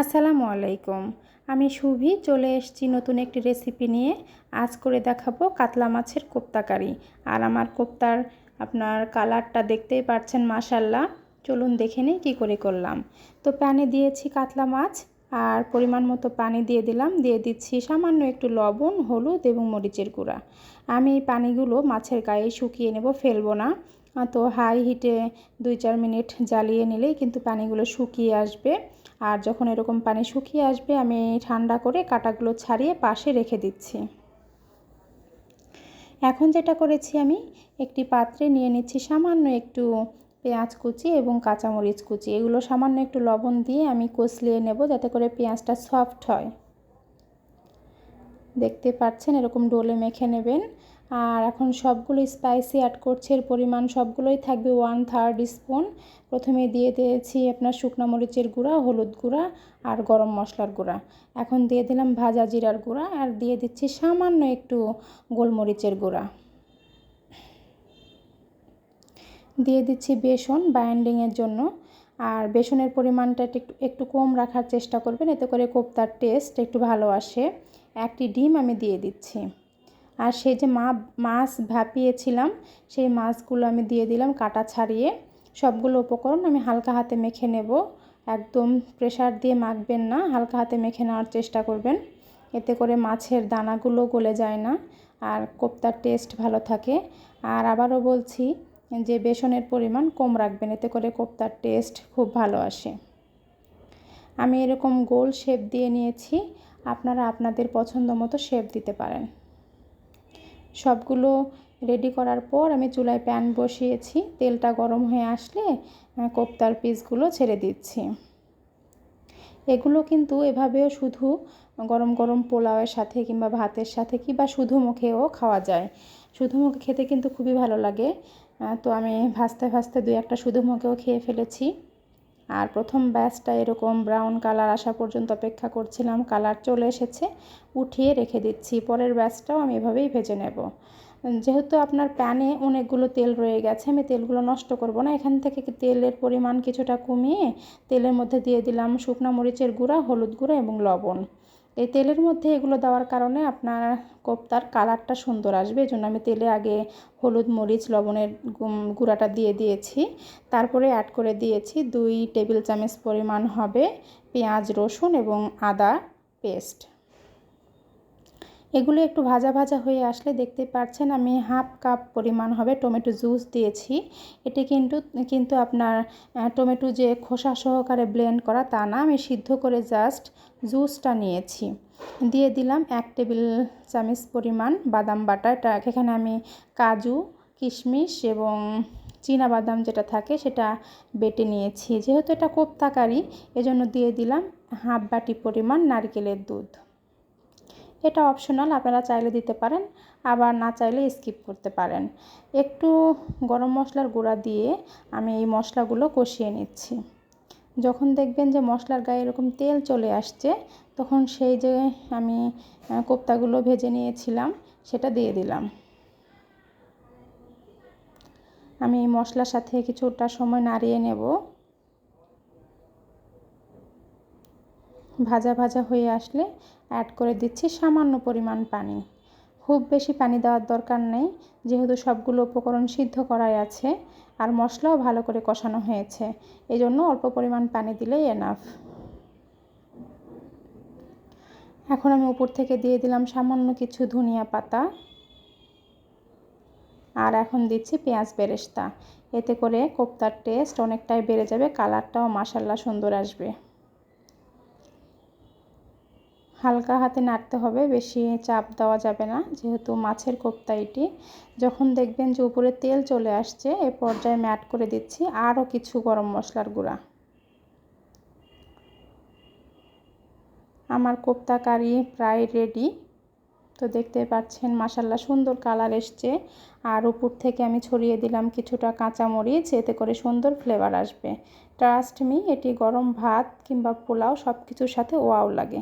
আসসালামু আলাইকুম। আমি সুভি চলে এসেছি নতুন একটি রেসিপি নিয়ে। আজ করে দেখাবো কাতলা মাছের কোপ্তাকারি। আর আমার কোপ্তার, আপনার কালারটা দেখতেই পাচ্ছেন মাশাল্লাহ চলুন দেখে নিই কী করে করলাম। তো প্যানে দিয়েছি কাতলা মাছ, আর পরিমাণ মতো পানি দিয়ে দিলাম। দিয়ে দিচ্ছি সামান্য একটু লবণ, হলুদ এবং মরিচের গুঁড়া। আমি এই পানিগুলো মাছের গায়ে শুকিয়ে নেব, ফেলব না। তো হাই হিটে দুই চার মিনিট জ্বালিয়ে নিলেই কিন্তু পানিগুলো শুকিয়ে আসবে। আর যখন এরকম পানি শুকিয়ে আসবে, আমি ঠান্ডা করে কাটাগুলো ছাড়িয়ে পাশে রেখে দিচ্ছি। এখন যেটা করেছি আমি, একটি পাত্রে নিয়ে নিচ্ছি সামান্য একটু পেঁয়াজ কুচি এবং কাঁচামরিচ কুচি। এগুলো সামান্য একটু লবণ দিয়ে আমি কষলিয়ে নেব যাতে করে পেঁয়াজটা সফট হয়। দেখতে পাচ্ছেন এরকম ডোলে মেখে নেবেন। আর এখন সবগুলো স্পাইসি অ্যাড করছি, এর পরিমাণ সবগুলোই থাকবে ওয়ান থার্ড স্পুন প্রথমে দিয়ে দিয়েছি আপনার শুকনো মরিচের গুঁড়া, হলুদ গুঁড়া আর গরম মশলার গুঁড়া। এখন দিয়ে দিলাম ভাজা জিরার গুঁড়া আর দিয়ে দিচ্ছি সামান্য একটু গোলমরিচের গুঁড়া। দিয়ে দিচ্ছি বেসন বাইন্ডিংয়ের জন্য। আর বেসনের পরিমাণটা একটু একটু কম রাখার চেষ্টা করবেন, এতে করে কোপ্তার টেস্ট একটু ভালো আসে। একটি ডিম আমি দিয়ে দিচ্ছি। আর সেই যে মা, মাছ ভাপিয়েছিলাম, সেই মাছগুলো আমি দিয়ে দিলাম কাটা ছাড়িয়ে। সবগুলো উপকরণ আমি হালকা হাতে মেখে নেব। একদম প্রেশার দিয়ে মাখবেন না, হালকা হাতে মেখে নেওয়ার চেষ্টা করবেন। এতে করে মাছের দানাগুলো গলে যায় না আর কোপ্তার টেস্ট ভালো থাকে। আর আবারও বলছি যে বেসনের পরিমাণ কম রাখবেন, এতে করে কোপ্তার টেস্ট খুব ভালো আসে। আমি এরকম গোল শেপ দিয়ে নিয়েছি, আপনারা আপনাদের পছন্দ মতো শেপ দিতে পারেন। সবগুলো রেডি করার পর আমি চুলায় প্যান বসিয়েছি। তেলটা গরম হয়ে আসলে কোপ্তার পিসগুলো ছেড়ে দিচ্ছি। এগুলো কিন্তু এভাবেও শুধু গরম গরম পোলাওয়ের সাথে কিংবা ভাতের সাথে কিংবা শুধু মুখেও খাওয়া যায়। শুধু মুখে খেতে কিন্তু খুবই ভালো লাগে। তো আমি ভাজতে ভাজতে দুই একটা শুধু মুখেও খেয়ে ফেলেছি। আর প্রথম ব্যাচটা এরকম ব্রাউন কালার আসা পর্যন্ত অপেক্ষা করছিলাম কালার চলে এসেছে, উঠিয়ে রেখে দিচ্ছি। পরের ব্যাচটাও আমি এভাবেই ভেজে নেব। যেহেতু আপনার প্যানে অনেকগুলো তেল রয়ে গেছে, আমি তেলগুলো নষ্ট করব না। এখান থেকে তেলের পরিমাণ কিছুটা কমিয়ে তেলের মধ্যে দিয়ে দিলাম শুকনো মরিচের গুঁড়া, হলুদ গুঁড়া এবং লবণ। এই তেলের মধ্যে এগুলো দেওয়ার কারণে আপনার কোপ্তার কালারটা সুন্দর আসবে। এই জন্য আমি তেলে আগে হলুদ, মরিচ, লবণের গুঁড়াটা দিয়ে দিয়েছি। তারপরে অ্যাড করে দিয়েছি দুই টেবিল চামচ পরিমাণ হবে পেঁয়াজ, রসুন এবং আদা পেস্ট এগুলো একটু ভাজা ভাজা হয়ে আসলে দেখতে পাচ্ছেন আমি হাফ কাপ পরিমাণ হবে টমেটো জুস দিয়েছি। এটি কিন্তু কিন্তু আপনার টমেটো যে খোসা সহকারে ব্লেন্ড করা তা না, আমি সিদ্ধ করে জাস্ট জুসটা নিয়েছি। দিয়ে দিলাম এক টেবিল চামচ পরিমাণ বাদাম বাটা। এটা এখানে আমি কাজু, কিশমিশ এবং বাদাম যেটা থাকে সেটা বেটে নিয়েছি। যেহেতু এটা কোপ্তাকারি, এজন্য দিয়ে দিলাম হাফ বাটি পরিমাণ নারকেলের দুধ। এটা অপশনাল আপনারা চাইলে দিতে পারেন। আবার না চাইলে স্কিপ করতে পারেন। একটু গরম মশলার গুঁড়া দিয়ে আমি এই মশলাগুলো কষিয়ে নিচ্ছি। যখন দেখবেন যে মশলার গায়ে এরকম তেল চলে আসছে, তখন সেই যে আমি কোপ্তাগুলো ভেজে নিয়েছিলাম, সেটা দিয়ে দিলাম। আমি মশলার সাথে কিছুটা সময় নাড়িয়ে নেব। ভাজা ভাজা হয়ে আসলে অ্যাড করে দিচ্ছি সামান্য পরিমাণ পানি। খুব বেশি পানি দেওয়ার দরকার নেই, যেহেতু সবগুলো উপকরণ সিদ্ধ করাই আছে আর মশলাও ভালো করে কষানো হয়েছে এই জন্য অল্প পরিমাণ পানি দিলেই এনাফ এখন আমি উপর থেকে দিয়ে দিলাম সামান্য কিছু ধনিয়া পাতা আর এখন দিচ্ছি পেঁয়াজ বেরেস্তা। এতে করে কোপ্তার টেস্ট অনেকটাই বেড়ে যাবে কালারটাও মাসাল্লা সুন্দর আসবে। হালকা হাতে নাড়তে হবে, বেশি চাপ দেওয়া যাবে না, যেহেতু মাছের কোপ্তা এটি। যখন দেখবেন যে উপরে তেল চলে আসছে, এ পর্যায়ে ম্যাট করে দিচ্ছি আরও কিছু গরম মশলার গুঁড়া। আমার কোপ্তা কারি প্রায় রেডি। তো দেখতে পাচ্ছেন মাসাল্লা সুন্দর কালার এসছে। আর উপর থেকে আমি ছড়িয়ে দিলাম কিছুটা কাঁচামরিচ, এতে করে সুন্দর ফ্লেভার আসবে। ট্রাস্ট মি, এটি গরম ভাত কিংবা পোলাও সব কিছুর সাথে ওয়াও লাগে।